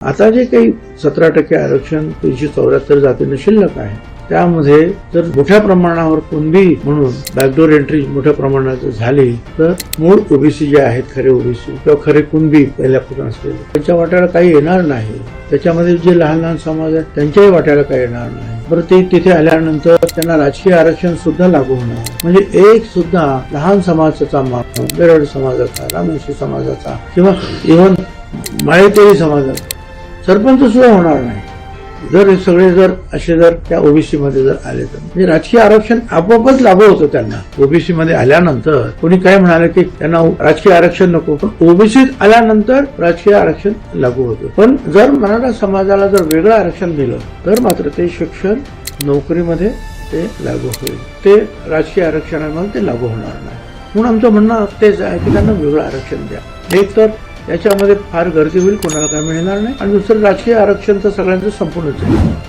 आता जे काही सतरा टक्के आरक्षण तीनशे चौऱ्याहत्तर जातीनं शिल्लक आहे त्यामध्ये जर मोठ्या प्रमाणावर कुणबी म्हणून बॅकडोर एंट्री मोठ्या प्रमाणात झाली तर मूळ ओबीसी जे आहेत खरे ओबीसी किंवा खरे कुणबी पहिल्यापासून असलेले त्यांच्या वाट्याला काही येणार नाही. त्याच्यामध्ये जे लहान लहान समाज आहेत त्यांच्याही वाट्याला काही येणार नाही. बरं ते तिथे आल्यानंतर त्यांना राजकीय आरक्षण सुद्धा लागू होणार. म्हणजे एक सुद्धा लहान समाजाचा माणूस बेरड समाजाचा रामोशी समाजाचा किंवा इव्हन माळेतेरी समाजाचा सरपंच सुद्धा होणार नाही. जर हे सगळे जर असे जर त्या ओबीसी मध्ये जर आले तर. म्हणजे राजकीय आरक्षण आपोआपच लागू होतं त्यांना. ओबीसी मध्ये आल्यानंतर कोणी काय म्हणाले की त्यांना राजकीय आरक्षण नको. पण ओबीसीत आल्यानंतर राजकीय आरक्षण लागू होतं. पण जर मराठा समाजाला जर वेगळं आरक्षण दिलं तर मात्र ते शिक्षण नोकरीमध्ये ते लागू होईल. ते राजकीय आरक्षणामध्ये ते लागू होणार नाही. म्हणून आमचं म्हणणं तेच आहे की त्यांना वेगळं आरक्षण द्या. एक तर याच्यामध्ये फार गर्दी होईल कोणाला काय मिळणार नाही. आणि दुसरं राजकीय आरक्षण तर सगळ्यांचं संपूर्णच आहे.